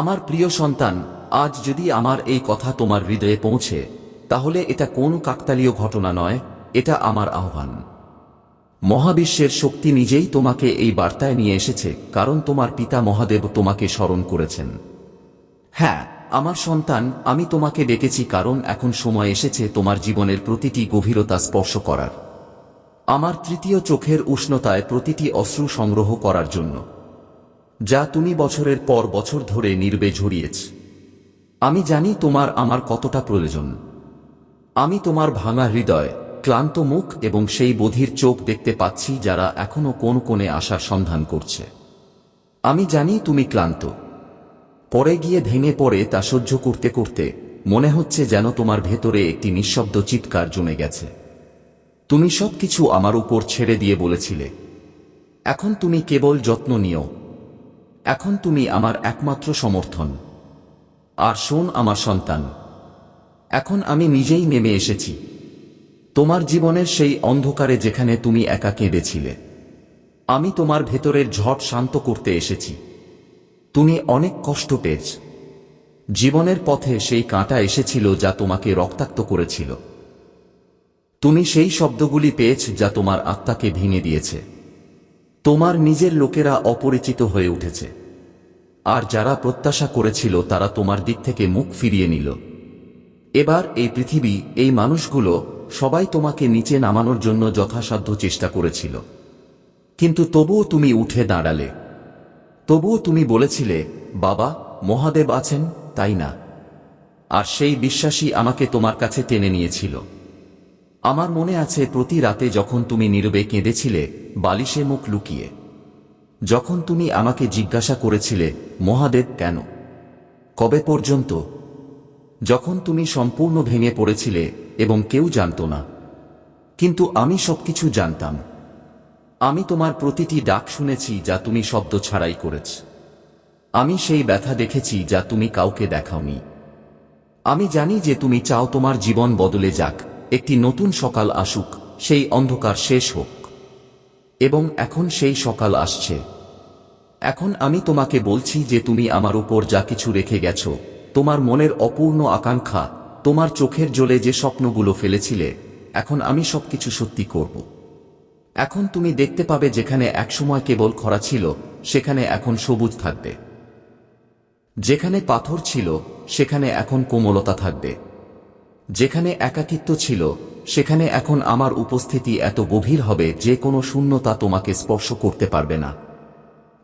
আমার প্রিয় সন্তান, আজ যদি আমার এই কথা তোমার হৃদয়ে পৌঁছে, তাহলে এটা কোন কাকতালীয় ঘটনা নয়, এটা আমার আহ্বান। মহাবিশ্বের শক্তি নিজেই তোমাকে এই বার্তায় নিয়ে এসেছে, কারণ তোমার পিতা মহাদেব তোমাকে স্মরণ করেছেন। হ্যাঁ আমার সন্তান, আমি তোমাকে ডেকেছি কারণ এখন সময় এসেছে তোমার জীবনের প্রতিটি গভীরতা স্পর্শ করার। আমার তৃতীয় চোখের উষ্ণতায় প্রতিটি অশ্রু সংগ্রহ করার জন্য। যা তুমি বছরের পর বছর ধরে নির্বে ঝরিয়েছ। আমি জানি তোমার আমার কতটা প্রয়োজন। আমি তোমার ভাঙা হৃদয়, ক্লান্ত মুখ এবং সেই বধির চোখ দেখতে পাচ্ছি যারা এখনও কোন কোণে আসার সন্ধান করছে। আমি জানি তুমি ক্লান্ত। পরে গিয়ে ভেঙে পড়ে তা সহ্য করতে করতে মনে হচ্ছে যেন তোমার ভেতরে একটি নিঃশব্দ চিৎকার জমে গেছে। তুমি সবকিছু আমার উপর ছেড়ে দিয়ে বলেছিলে। এখন তুমি কেবল যত্ন নিও। এখন তুমি আমার একমাত্র সমর্থন। আর শোন আমার সন্তান, এখন আমি নিজেই নেমে এসেছি। তোমার জীবনের সেই অন্ধকারে যেখানে তুমি একা কেঁদেছিলে। আমি তোমার ভেতরের ঝড় শান্ত করতে এসেছি। তুমি অনেক কষ্ট পেয়েছ। জীবনের পথে সেই কাঁটা এসেছিল যা তোমাকে রক্তাক্ত করেছিল। তুমি সেই শব্দগুলি পেয়েছ যা তোমার আত্মাকে ভেঙে দিয়েছে। তোমার নিজের লোকেরা অপরিচিত হয়ে উঠেছে। আর যারা প্রত্যাশা করেছিল, তারা তোমার দিক থেকে মুখ ফিরিয়ে নিল। এবার এই পৃথিবী, এই মানুষগুলো, সবাই তোমাকে নিচে নামানোর জন্য যথাসাধ্য চেষ্টা করেছিল। কিন্তু তবুও তুমি উঠে দাঁড়ালে। তবুও তুমি বলেছিলে, বাবা, মহাদেব আছেন, তাই না? আর সেই বিশ্বাসী আমাকে তোমার কাছে টেনে নিয়েছিল। আমার মনে আছে, প্রতি রাতে যখন তুমি নীরবে কেঁদেছিলে, বালিশে মুখ লুকিয়ে। যখন তুমি আমাকে জিজ্ঞাসা করেছিলে, মহাদেব, কেন? কবে পর্যন্ত? যখন তুমি সম্পূর্ণ ভেঙে পড়েছিলে এবং কেউ জানত না। কিন্তু আমি সবকিছু জানতাম। আমি তোমার প্রতিটি ডাক শুনেছি যা তুমি শব্দ ছাড়াই করেছ। আমি সেই ব্যথা দেখেছি যা তুমি কাউকে দেখাওনি। আমি জানি যে তুমি চাও তোমার জীবন বদলে যাক। একটি নতুন সকাল আসুক, সেই অন্ধকার শেষ হোক। এবং এখন সেই সকাল আসছে। এখন আমি তোমাকে বলছি যে তুমি আমার উপর যা কিছু রেখে গেছো, তোমার মনের অপূর্ণ আকাঙ্ক্ষা, তোমার চোখের জলে যে স্বপ্নগুলো ফেলেছিলে, এখন আমি সবকিছু সত্যি করব। এখন তুমি দেখতে পাবে যেখানে একসময় কেবল খরা ছিল, সেখানে এখন সবুজ থাকবে। যেখানে পাথর ছিল, সেখানে এখন কোমলতা থাকবে। যেখানে একাকিত্ব ছিল, সেখানে এখন আমার উপস্থিতি এত গভীর হবে যে কোনো শূন্যতা তোমাকে স্পর্শ করতে পারবে না।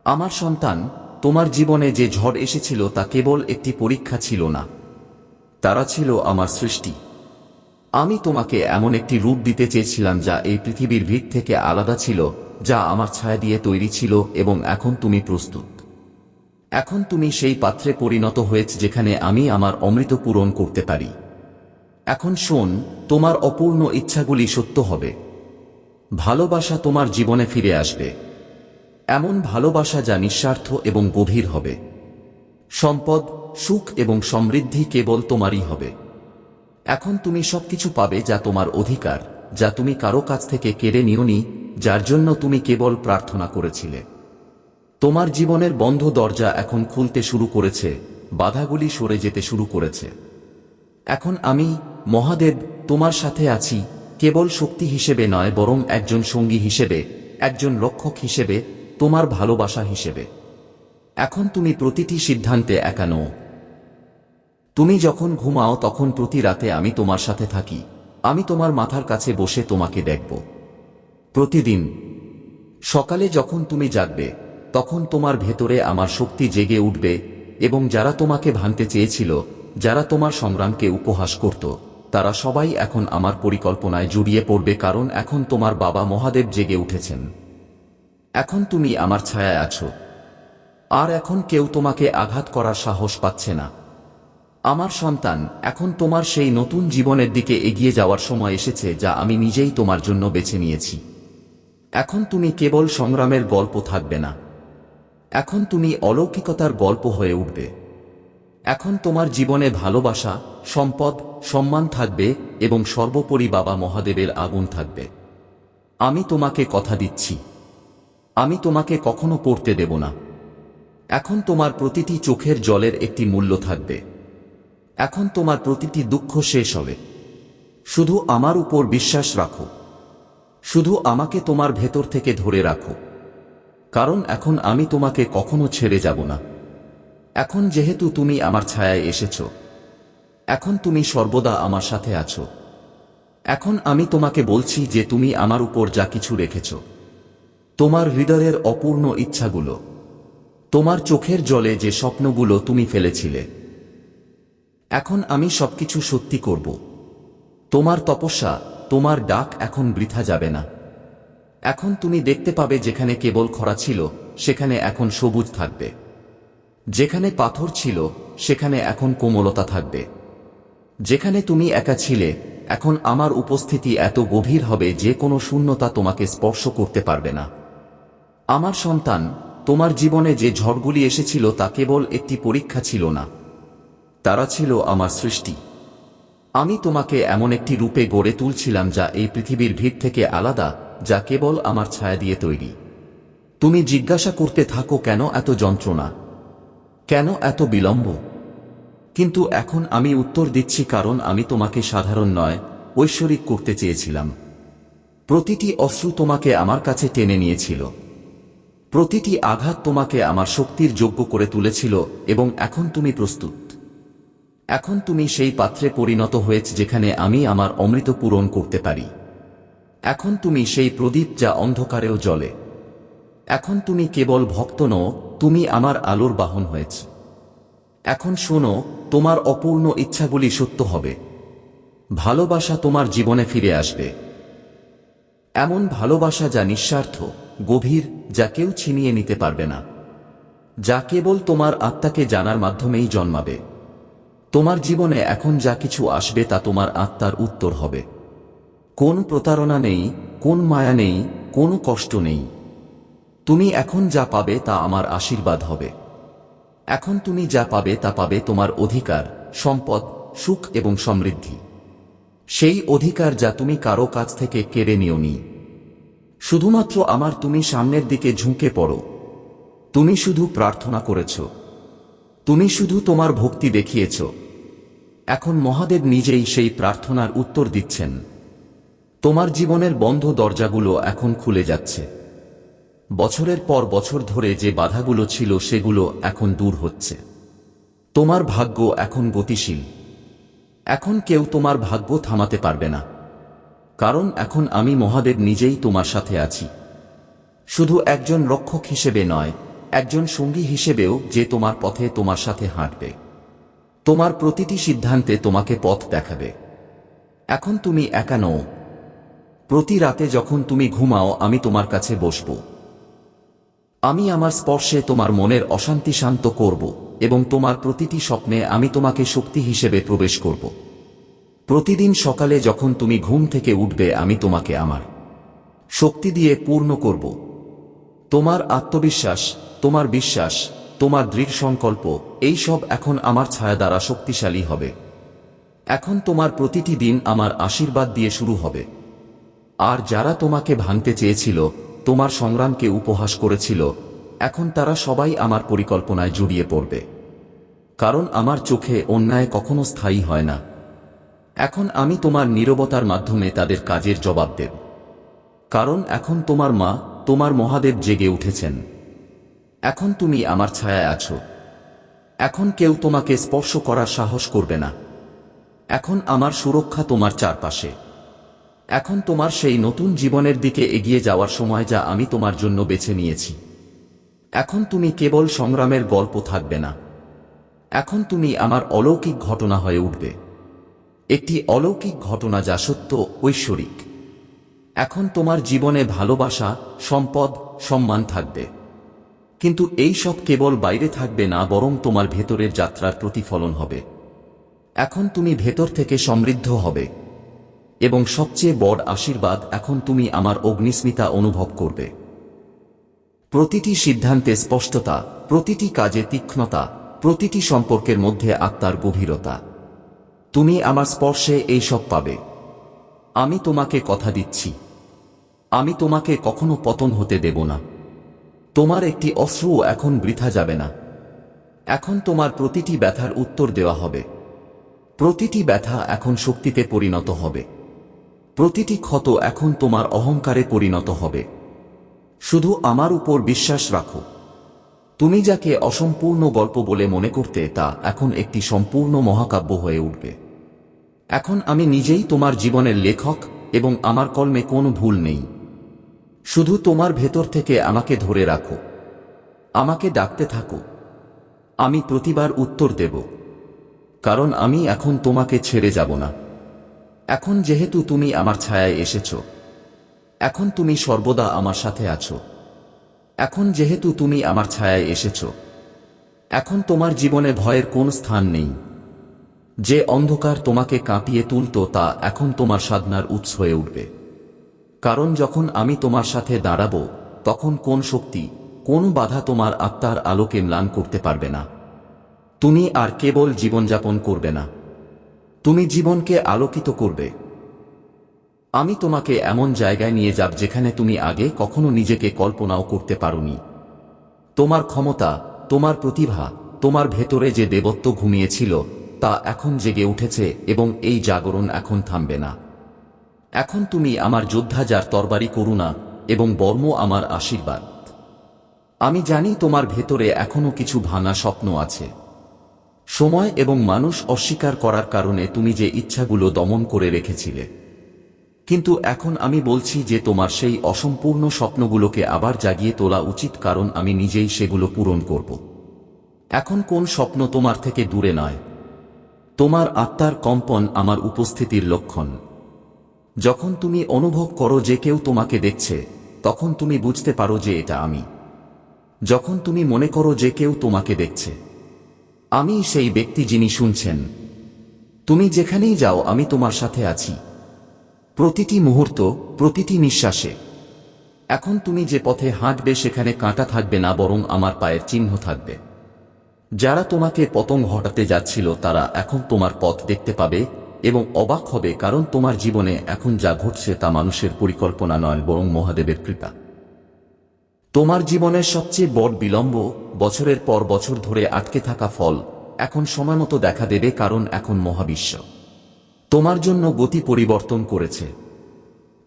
আমার সন্তান, তোমার জীবনে যে ঝড় এসেছিল তা কেবল একটি পরীক্ষা ছিল না। তারা ছিল আমার সৃষ্টি। আমি তোমাকে এমন একটি রূপ দিতে চেয়েছিলাম যা এই পৃথিবীর ভিত থেকে আলাদা ছিল, যা আমার ছায়া দিয়ে তৈরি ছিল এবং এখন তুমি প্রস্তুত। এখন তুমি সেই পাত্রে পরিণত হয়েছ যেখানে আমি আমার অমৃত পূরণ করতে পারি। এখন শোন, তোমার অপূর্ণ ইচ্ছাগুলি সত্য হবে। ভালোবাসা তোমার জীবনে ফিরে আসবে। এমন ভালোবাসা যা নিঃস্বার্থ এবং গভীর হবে। সম্পদ, সুখ এবং সমৃদ্ধি কেবল তোমারই হবে। এখন তুমি সবকিছু পাবে যা তোমার অধিকার, যা তুমি কারও কাছ থেকে কেড়ে নিওনি, যার জন্য তুমি কেবল প্রার্থনা করেছিলে। তোমার জীবনের বন্ধ দরজা এখন খুলতে শুরু করেছে, বাধাগুলি সরে যেতে শুরু করেছে। এখন আমি মহাদেব, তোমার সাথে আছি, কেবল শক্তি হিসেবে নয়, বরং একজন সঙ্গী হিসেবে, একজন রক্ষক হিসেবে, তোমার ভালোবাসা হিসেবে। এখন তুমি প্রতিটি সিদ্ধান্তে একা নও। তুমি যখন ঘুমাও, তখন প্রতি রাতে আমি তোমার সাথে থাকি। আমি তোমার মাথার কাছে বসে তোমাকে দেখব। প্রতিদিন। সকালে যখন তুমি জাগবে, তখন তোমার ভেতরে আমার শক্তি জেগে উঠবে, এবং যারা তোমাকে ভাঙতে চেয়েছিল, যারা তোমার সংগ্রামকে উপহাস করত তারা সবাই এখন আমার পরিকল্পনায় জড়িয়ে পড়বে কারণ এখন তোমার বাবা মহাদেব জেগে উঠেছেন। এখন তুমি আমার ছায়ায় আছো। আর এখন কেউ তোমাকে আঘাত করার সাহস পাচ্ছে না। আমার সন্তান, এখন তোমার সেই নতুন জীবনের দিকে এগিয়ে যাওয়ার সময় এসেছে যা আমি নিজেই তোমার জন্য বেছে নিয়েছি। এখন তুমি কেবল সংগ্রামের গল্প থাকবে না। এখন তুমি অলৌকিকতার গল্প হয়ে উঠবে। এখন তোমার জীবনে ভালোবাসা, সম্পদ, সম্মান থাকবে এবং সর্বোপরি বাবা মহাদেবের আগুন থাকবে। আমি তোমাকে কথা দিচ্ছি। আমি তোমাকে কখনো পড়তে দেব না। এখন তোমার প্রতিটি চোখের জলের একটি মূল্য থাকবে। এখন তোমার প্রতিটি দুঃখ শেষ হবে। শুধু আমার উপর বিশ্বাস রাখো। শুধু আমাকে তোমার ভেতর থেকে ধরে রাখো। কারণ এখন আমি তোমাকে কখনো ছেড়ে যাব না। এখন যেহেতু তুমি আমার ছায়ায় এসেছ, এখন তুমি সর্বদা আমার সাথে আছো। এখন আমি তোমাকে বলছি যে তুমি আমার উপর যা কিছু রেখেছ, তোমার হৃদয়ের অপূর্ণ ইচ্ছাগুলো, তোমার চোখের জলে যে স্বপ্নগুলো তুমি ফেলেছিলে। এখন আমি সবকিছু সত্যি করব। তোমার তপস্যা, তোমার ডাক এখন বৃথা যাবে না। এখন তুমি দেখতে পাবে যেখানে কেবল খরা ছিল, সেখানে এখন সবুজ থাকবে। যেখানে পাথর ছিল, সেখানে এখন কোমলতা থাকবে। যেখানে তুমি একা ছিলে, এখন আমার উপস্থিতি এত গভীর হবে যে কোনো শূন্যতা তোমাকে স্পর্শ করতে পারবে না। আমার সন্তান, তোমার জীবনে যে ঝড়গুলি এসেছিল তা কেবল একটি পরীক্ষা ছিল না। তারা ছিল আমার সৃষ্টি। আমি তোমাকে এমন একটি রূপে গড়ে তুলছিলাম যা এই পৃথিবীর ভিড় থেকে আলাদা, যা কেবল আমার ছায়া দিয়ে তৈরি। তুমি জিজ্ঞাসা করতে থাকো কেন এত যন্ত্রণা? কেন এত বিলম্ব? কিন্তু এখন আমি উত্তর দিচ্ছি কারণ আমি তোমাকে সাধারণ নয়, ঐশ্বরিক করতে চেয়েছিলাম। প্রতিটি অশ্রু তোমাকে আমার কাছে টেনে নিয়েছিল। প্রতিটি আঘাত তোমাকে আমার শক্তির যোগ্য করে তুলেছিল এবং এখন তুমি প্রস্তুত। এখন তুমি সেই পাত্রে পরিণত হয়েছে যেখানে আমি আমার অমৃত পূরণ করতে পারি। এখন তুমি সেই প্রদীপ যা অন্ধকারেও জ্বলে। এখন তুমি কেবল ভক্ত নও তুমি আমার আলোর বাহন হয়েছ। এখন শোনো, তোমার অপূর্ণ ইচ্ছাগুলি সত্য হবে। ভালোবাসা তোমার জীবনে ফিরে আসবে। এমন ভালোবাসা যা নিঃস্বার্থ, গভীর, যা কেউ ছিনিয়ে নিতে পারবে না। যা কেবল তোমার আত্মাকে জানার মাধ্যমেই জন্মাবে। তোমার জীবনে এখন যা কিছু আসবে তা তোমার আত্মার উত্তর হবে। কোন প্রতারণা নেই, কোন মায়া নেই, কোনো কষ্ট নেই। তুমি এখন যা পাবে তা আমার আশীর্বাদ হবে। এখন তুমি যা পাবে তা পাবে তোমার অধিকার, সম্পদ, সুখ এবং সমৃদ্ধি। সেই অধিকার যা তুমি কারও কাছ থেকে কেড়ে নিওনি। শুধুমাত্র আমার তুমি সামনের দিকে ঝুঁকে পড়ো। তুমি শুধু প্রার্থনা করেছ। তুমি শুধু তোমার ভক্তি দেখিয়েছ। এখন মহাদেব নিজেই সেই প্রার্থনার উত্তর দিচ্ছেন। তোমার জীবনের বন্ধ দরজাগুলো এখন খুলে যাচ্ছে। বছরের পর বছর ধরে যে বাধাগুলো ছিল সেগুলো এখন দূর হচ্ছে। তোমার ভাগ্য এখন গতিশীল। এখন কেউ তোমার ভাগ্য থামাতে পারবে না। কারণ এখন আমি মহাদেব নিজেই তোমার সাথে আছি। শুধু একজন রক্ষক হিসেবে নয়, একজন সঙ্গী হিসেবেও যে তোমার পথে তোমার সাথে হাঁটবে। তোমার প্রতিটি সিদ্ধান্তে তোমাকে পথ দেখাবে। এখন তুমি একা নও। প্রতি রাতে যখন তুমি ঘুমাও, আমি তোমার কাছে বসব। আমি আমার স্পর্শে তোমার মনের অশান্তি শান্ত করব, এবং তোমার প্রতিটি স্বপ্নে আমি তোমাকে শক্তি হিসেবে প্রবেশ করব। প্রতিদিন সকালে যখন তুমি ঘুম থেকে উঠবে, আমি তোমাকে আমার শক্তি দিয়ে পূর্ণ করব। তোমার আত্মবিশ্বাস, তোমার বিশ্বাস, তোমার দৃঢ় সংকল্প, এই সব এখন আমার ছায়া দ্বারা শক্তিশালী হবে। এখন তোমার প্রতিটি দিন আমার আশীর্বাদ দিয়ে শুরু হবে। আর যারা তোমাকে ভাঙতে চেয়েছিল তোমার সংগ্রামকে উপহাস করেছিল, এখন তারা সবাই আমার পরিকল্পনায় জড়িয়ে পড়বে। কারণ আমার চোখে অন্যায় কখনো স্থায়ী হয় না। এখন আমি তোমার নীরবতার মাধ্যমে তাদের কাজের জবাব দেব। কারণ এখন তোমার মা, তোমার মহাদেব জেগে উঠেছেন। এখন তুমি আমার ছায়ায় আছো। এখন কেউ তোমাকে স্পর্শ করার সাহস করবে না। এখন আমার সুরক্ষা তোমার চারপাশে। এখন তোমার সেই নতুন জীবনের দিকে এগিয়ে যাওয়ার সময় যা আমি তোমার জন্য বেছে নিয়েছি। এখন তুমি কেবল সংগ্রামের গল্প থাকবে না। এখন তুমি আমার অলৌকিক ঘটনা হয়ে উঠবে। একটি অলৌকিক ঘটনা যা সত্য ঐশ্বরিক। এখন তোমার জীবনে ভালোবাসা, সম্পদ, সম্মান থাকবে। কিন্তু এই সব কেবল বাইরে থাকবে না, বরং তোমার ভেতরের যাত্রার প্রতিফলন হবে। এখন তুমি ভেতর থেকে সমৃদ্ধ হবে। এবং সবচেয়ে বড় আশীর্বাদ এখন তুমি আমার অগ্নিস্মিতা অনুভব করবে। প্রতিটি সিদ্ধান্তে স্পষ্টতা, প্রতিটি কাজে তীক্ষ্ণতা, প্রতিটি সম্পর্কের মধ্যে আত্মার গভীরতা। তুমি আমার স্পর্শে এই সব পাবে। আমি তোমাকে কথা দিচ্ছি। আমি তোমাকে কখনো পতন হতে দেব না। তোমার একটি অশ্রুও এখন বৃথা যাবে না। এখন তোমার প্রতিটি ব্যথার উত্তর দেওয়া হবে। প্রতিটি ব্যথা এখন শক্তিতে পরিণত হবে। প্রতিটি ক্ষত এখন তোমার অহংকারে পরিণত হবে। শুধু আমার উপর বিশ্বাস রাখো। তুমি যাকে অসম্পূর্ণ গল্প বলে মনে করতে, তা এখন একটি সম্পূর্ণ মহাকাব্য হয়ে উঠবে। এখন আমি নিজেই তোমার জীবনের লেখক এবং আমার কলমে কোনো ভুল নেই। শুধু তোমার ভেতর থেকে আমাকে ধরে রাখো। আমাকে ডাকতে থাকো। আমি প্রতিবার উত্তর দেব। কারণ আমি এখন তোমাকে ছেড়ে যাব না। এখন যেহেতু তুমি আমার ছায়ায় এসেছ, এখন তুমি সর্বদা আমার সাথে আছো। এখন যেহেতু তুমি আমার ছায়ায় এসেছ, এখন তোমার জীবনে ভয়ের কোন স্থান নেই। যে অন্ধকার তোমাকে কাঁপিয়ে তুলত তা এখন তোমার সাধনার উৎস হয়ে উঠবে। কারণ যখন আমি তোমার সাথে দাঁড়াবো, তখন কোন শক্তি, কোন বাধা তোমার আত্মার আলোকে ম্লান করতে পারবে না। তুমি আর কেবল জীবনযাপন করবে না। তুমি জীবনকে আলোকিত করবে। আমি তোমাকে এমন জায়গায় নিয়ে যাব যেখানে তুমি আগে কখনো নিজেকে কল্পনাও করতে পারোনি। তোমার ক্ষমতা, তোমার প্রতিভা, তোমার ভেতরে যে দেবত্ব ঘুমিয়েছিল, তা এখন জেগে উঠেছে এবং এই জাগরণ এখন থামবে না। এখন তুমি আমার যোদ্ধা যার তরবারি করুণা এবং বর্ম আমার আশীর্বাদ। আমি জানি তোমার ভেতরে এখনও কিছু ভাঙা স্বপ্ন আছে। সময় এবং মানুষ অস্বীকার করার কারণে তুমি যে ইচ্ছাগুলো দমন করে রেখেছিলে। কিন্তু এখন আমি বলছি যে তোমার সেই অসম্পূর্ণ স্বপ্নগুলোকে আবার জাগিয়ে তোলা উচিত কারণ আমি নিজেই সেগুলো পূরণ করব। এখন কোন স্বপ্ন তোমার থেকে দূরে নয়। তোমার আত্মার কম্পন আমার উপস্থিতির লক্ষণ। যখন তুমি অনুভব করো যে কেউ তোমাকে দেখছে, তখন তুমি বুঝতে পারো যে এটা আমি। যখন তুমি মনে করো যে কেউ তোমাকে দেখছে আমি সেই ব্যক্তি যিনি শুনছেন। তুমি যেখানেই যাও, আমি তোমার সাথে আছি। প্রতিটি মুহূর্ত, প্রতিটি নিঃশ্বাসে। এখন তুমি যে পথে হাঁটবে, সেখানে কাঁটা থাকবে না, বরং আমার পায়ের চিহ্ন থাকবে। যারা তোমাকে পতঙ্গ হটাতে যাচ্ছিল, তারা এখন তোমার পথ দেখতে পাবে এবং অবাক হবে, কারণ তোমার জীবনে এখন যা ঘটছে তা মানুষের পরিকল্পনা নয়, বরং মহাদেবের কৃপা। তোমার জীবনের সবচেয়ে বড় বিলম্ব বছরের পর বছর ধরে আটকে থাকা ফল এখন সময়মতো দেখা দেবে কারণ এখন মহাবিশ্ব। তোমার জন্য গতি পরিবর্তন করেছে।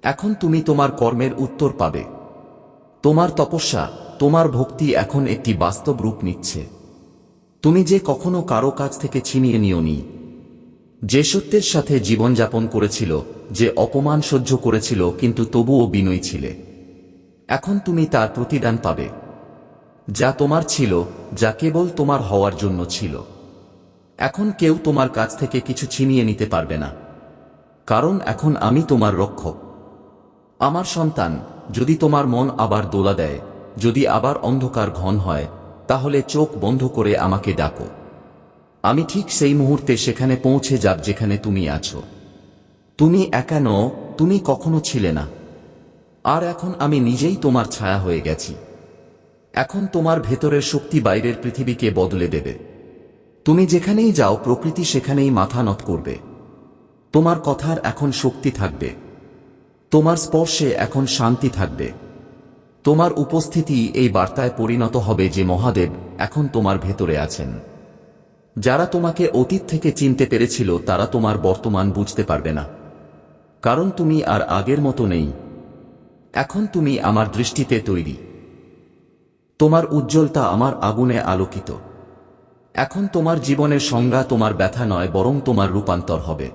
এখন তুমি তোমার কর্মের উত্তর পাবে। তোমার তপস্যা, তোমার ভক্তি এখন একটি বাস্তব রূপ নিচ্ছে। তুমি যে কখনো কারও কাছ থেকে ছিনিয়ে নিওনি। যে সত্যের সাথে জীবনযাপন করেছিল, যে অপমান সহ্য করেছিল, কিন্তু তবুও বিনয়ী ছিলে। এখন তুমি তার প্রতিদান পাবে, যা তোমার ছিল, যা কেবল তোমার হওয়ার জন্য ছিল। এখন কেউ তোমার কাছ থেকে কিছু ছিনিয়ে নিতে পারবে না, কারণ এখন আমি তোমার রক্ষক। আমার সন্তান, যদি তোমার মন আবার দোলা দেয়, যদি আবার অন্ধকার ঘন হয়, তাহলে চোখ বন্ধ করে আমাকে ডাকো। আমি ঠিক সেই মুহূর্তে সেখানে পৌঁছে যাব যেখানে তুমি আছো। তুমি একা নও, তুমি কখনো ছিলে না। আর এখন আমি নিজেই তোমার ছায়া হয়ে গেছি। এখন তোমার ভেতরের শক্তি বাইরের পৃথিবীকে বদলে দেবে। তুমি যেখানেই যাও, প্রকৃতি সেখানেই মাথা নত করবে। তোমার কথার এখন শক্তি থাকবে। তোমার স্পর্শে এখন শান্তি থাকবে। তোমার উপস্থিতি এই বার্তায় পরিণত হবে যে মহাদেব এখন তোমার ভেতরে আছেন। যারা তোমাকে অতীত থেকে চিনতে পেরেছিল, তারা তোমার বর্তমান বুঝতে পারবে না। কারণ তুমি আর আগের মতো নেই। এখন তুমি আমার দৃষ্টিতে তৈরি। তোমার উজ্জ্বলতা আমার আগুনে আলোকিত। এখন তোমার জীবনের সংজ্ঞা তোমার ব্যথা নয়, বরং তোমার রূপান্তর হবে।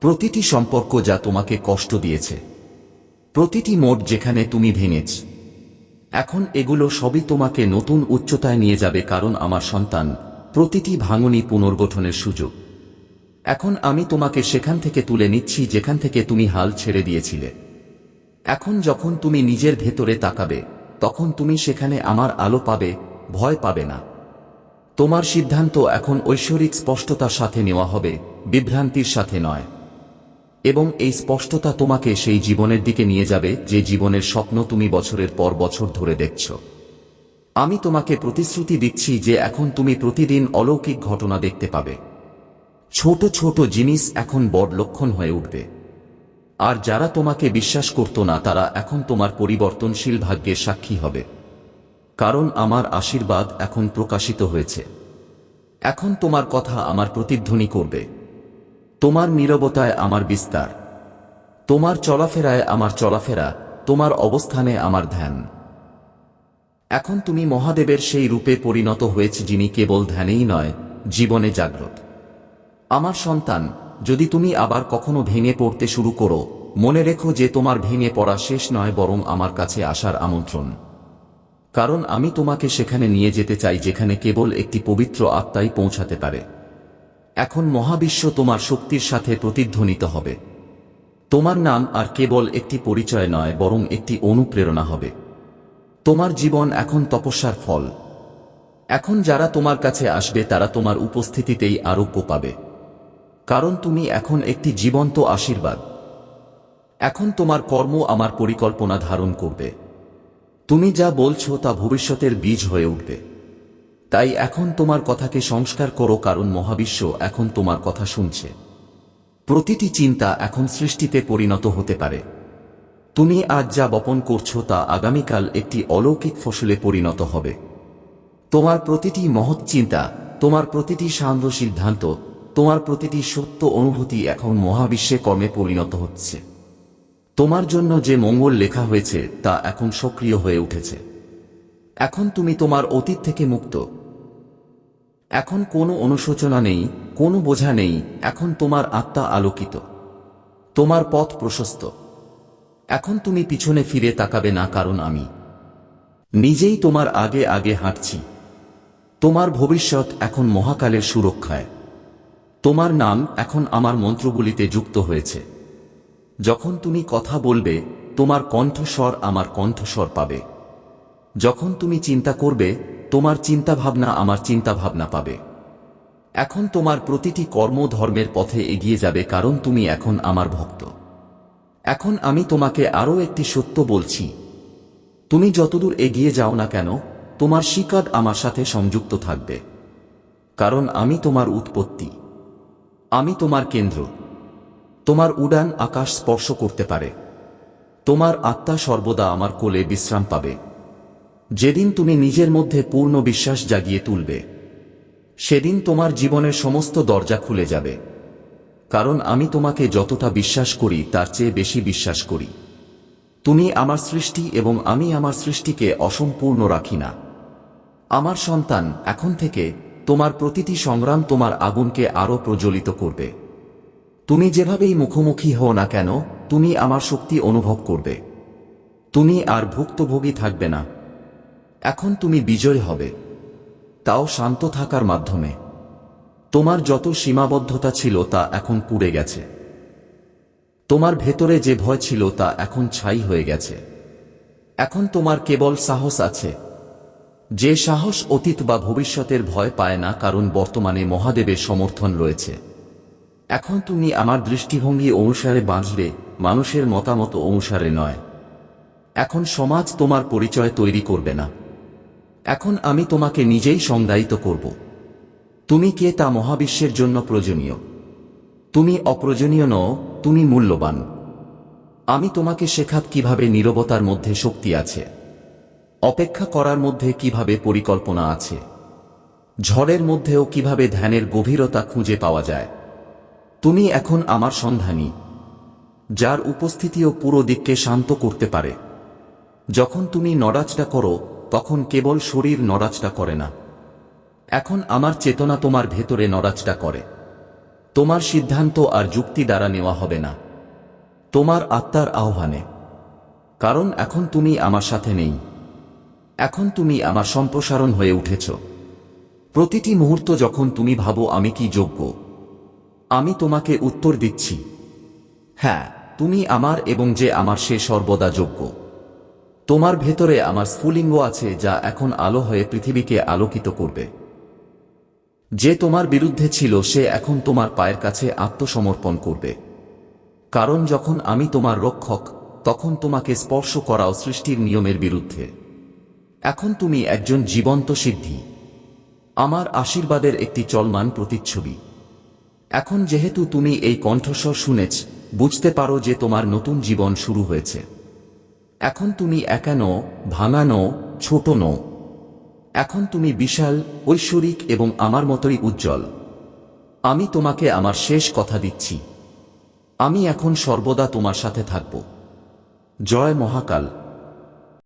প্রতিটি সম্পর্ক যা তোমাকে কষ্ট দিয়েছে। প্রতিটি মোট যেখানে তুমি ভেঙেছ। এখন এগুলো সবই তোমাকে নতুন উচ্চতায় নিয়ে যাবে কারণ আমার সন্তান প্রতিটি ভাঙনি পুনর্গঠনের সুযোগ। এখন আমি তোমাকে সেখান থেকে তুলে নিচ্ছি যেখান থেকে তুমি হাল ছেড়ে দিয়েছিলে। এখন যখন তুমি নিজের ভেতরে তাকাবে, তখন তুমি সেখানে আমার আলো পাবে, ভয় পাবে না। তোমার সিদ্ধান্ত এখন ঐশ্বরিক স্পষ্টতার সাথে নেওয়া হবে, বিভ্রান্তির সাথে নয়। এবং এই স্পষ্টতা তোমাকে সেই জীবনের দিকে নিয়ে যাবে, যে জীবনের স্বপ্ন তুমি বছরের পর বছর ধরে দেখছ। আমি তোমাকে প্রতিশ্রুতি দিচ্ছি যে এখন তুমি প্রতিদিন অলৌকিক ঘটনা দেখতে পাবে। ছোট ছোট জিনিস এখন বড় লক্ষণ হয়ে উঠবে। আর যারা তোমাকে বিশ্বাস করত না, তারা এখন তোমার পরিবর্তনশীল ভাগ্যের সাক্ষী হবে। কারণ আমার আশীর্বাদ এখন প্রকাশিত হয়েছে। এখন তোমার কথা আমার প্রতিধ্বনি করবে। তোমার নীরবতায় আমার বিস্তার। তোমার চলাফেরায় আমার চলাফেরা। তোমার অবস্থানে আমার ধ্যান। এখন তুমি মহাদেবের সেই রূপে পরিণত হয়েছে, যিনি কেবল ধ্যানেই নয়, জীবনে জাগ্রত। আমার সন্তান যদি তুমি আবার কখনো ভেঙে পড়তে শুরু করো, মনে রেখো যে তোমার ভেঙে পড়া শেষ নয় বরং আমার কাছে আসার আমন্ত্রণ। কারণ আমি তোমাকে সেখানে নিয়ে যেতে চাই যেখানে কেবল একটি পবিত্র আত্মাই পৌঁছাতে পারে। এখন মহাবিশ্ব তোমার শক্তির সাথে প্রতিধ্বনিত হবে। তোমার নাম আর কেবল একটি পরিচয় নয় বরং একটি অনুপ্রেরণা হবে। তোমার জীবন এখন তপস্যার ফল। এখন যারা তোমার কাছে আসবে তারা তোমার উপস্থিতিতেই আরোগ্য পাবে। কারণ তুমি এখন একটি জীবন্ত আশীর্বাদ। এখন তোমার কর্ম আমার পরিকল্পনা ধারণ করবে। তুমি যা বলছো তা ভবিষ্যতের বীজ হয়ে উঠবে। তাই এখন তোমার কথাকে সংস্কার করো কারণ মহাবিশ্ব এখন তোমার কথা শুনছে। প্রতিটি চিন্তা এখন সৃষ্টিতে পরিণত হতে পারে। তুমি আজ যা বপন করছ তা আগামীকাল একটি অলৌকিক ফসলে পরিণত হবে। তোমার প্রতিটি মহৎ চিন্তা, তোমার প্রতিটি সান্দ্র সিদ্ধান্ত তোমার প্রতিটি সত্য অনুভূতি এখন মহাবিশ্বে কর্মে পরিণত হচ্ছে। তোমার জন্য যে মঙ্গল লেখা হয়েছে, তা এখন সক্রিয় হয়ে উঠেছে। এখন তুমি তোমার অতীত থেকে মুক্ত। এখন কোনো অনুশোচনা নেই, কোনো বোঝা নেই, এখন তোমার আত্মা আলোকিত। তোমার পথ প্রশস্ত। এখন তুমি পিছনে ফিরে তাকাবে না কারণ আমি। নিজেই তোমার আগে আগে হাঁটছি। তোমার ভবিষ্যৎ এখন মহাকালের সুরক্ষায়। তোমার নাম এখন আমার মন্ত্রগুলিতে যুক্ত হয়েছে। যখন তুমি কথা বলবে, তোমার কণ্ঠস্বর আমার কণ্ঠস্বর পাবে। যখন তুমি চিন্তা করবে, তোমার চিন্তাভাবনা আমার চিন্তাভাবনা পাবে। এখন তোমার প্রতিটি কর্ম ধর্মের পথে এগিয়ে যাবে কারণ তুমি এখন আমার ভক্ত। এখন আমি তোমাকে আরও একটি সত্য বলছি। তুমি যতদূর এগিয়ে যাও না কেন, তোমার শিকার আমার সাথে সংযুক্ত থাকবে। কারণ আমি তোমার উৎপত্তি। আমি তোমার কেন্দ্র। তোমার উড়ান আকাশ স্পর্শ করতে পারে। তোমার আত্মা সর্বদা আমার কোলে বিশ্রাম পাবে। যেদিন তুমি নিজের মধ্যে পূর্ণ বিশ্বাস জাগিয়ে তুলবে, সেদিন তোমার জীবনের সমস্ত দরজা খুলে যাবে। কারণ আমি তোমাকে যতটা বিশ্বাস করি, তার চেয়ে বেশি বিশ্বাস করি। তুমি আমার সৃষ্টি এবং আমি আমার সৃষ্টিকে অসম্পূর্ণ রাখি না। আমার সন্তান এখন থেকে তোমার প্রতিটি সংগ্রাম তোমার আগুনকে আরও প্রজ্বলিত করবে। তুমি যেভাবেই মুখোমুখি হও না কেন, তুমি আমার শক্তি অনুভব করবে। তুমি আর ভুক্তভোগী থাকবে না। এখন তুমি বিজয় হবে। তাও শান্ত থাকার মাধ্যমে। তোমার যত সীমাবদ্ধতা ছিল তা এখন পুড়ে গেছে। তোমার ভেতরে যে ভয় ছিল তা এখন ছাই হয়ে গেছে। এখন তোমার কেবল সাহস আছে। যে সাহস অতীত বা ভবিষ্যতের ভয় পায় না, কারণ বর্তমানে মহাদেবের সমর্থন রয়েছে। এখন তুমি আমার দৃষ্টিভঙ্গি অনুসারে বাঁচবে মানুষের মতামত অনুসারে নয়। এখন সমাজ তোমার পরিচয় তৈরি করবে না। এখন আমি তোমাকে নিজেই সংজ্ঞায়িত করব। তুমি কে তা মহাবিশ্বের জন্য প্রয়োজনীয়? তুমি অপ্রয়োজনীয় নও, তুমি মূল্যবান। আমি তোমাকে শেখাব কীভাবে নীরবতার মধ্যে শক্তি আছে। অপেক্ষা করার মধ্যে কীভাবে পরিকল্পনা আছে? ঝড়ের মধ্যেও কীভাবে ধ্যানের গভীরতা খুঁজে পাওয়া যায়? তুমি এখন আমার সন্ধানী, যার উপস্থিতিও পুরো দিককে শান্ত করতে পারে। যখন তুমি নড়াচটা করো, তখন কেবল শরীর নড়াচটা করে না। এখন আমার চেতনা তোমার ভেতরে নড়াচটা করে। তোমার সিদ্ধান্ত আর যুক্তি দ্বারা নেওয়া হবে না। তোমার আত্মার আহ্বানে। কারণ এখন তুমি আমার সাথে নেই। এখন তুমি আমার সম্প্রসারণ হয়ে উঠেছ। প্রতিটি মুহূর্ত যখন তুমি ভাবো আমি কি যোগ্য, আমি তোমাকে উত্তর দিচ্ছি। হ্যাঁ তুমি আমার এবং যে আমার সে সর্বদা যোগ্য। তোমার ভেতরে আমার স্ফুলিঙ্গ আছে যা এখন আলো হয়ে পৃথিবীকে আলোকিত করবে। যে তোমার বিরুদ্ধে ছিল সে এখন তোমার পায়ের কাছে আত্মসমর্পণ করবে। কারণ যখন আমি তোমার রক্ষক, তখন তোমাকে স্পর্শ করাও সৃষ্টির নিয়মের বিরুদ্ধে। এখন তুমি একজন জীবন্ত সিদ্ধি। আমার আশীর্বাদের একটি চলমান প্রতিচ্ছবি। এখন যেহেতু তুমি এই কণ্ঠস্বর শুনেছ, বুঝতে পারো যে তোমার নতুন জীবন শুরু হয়েছে। এখন তুমি একা নও, ভাঙা নও, ছোট নও। এখন তুমি বিশাল, ঐশ্বরিক এবং আমার মতোই উজ্জ্বল। আমি তোমাকে আমার শেষ কথা দিচ্ছি। আমি এখন সর্বদা তোমার সাথে থাকব। জয় মহাকাল।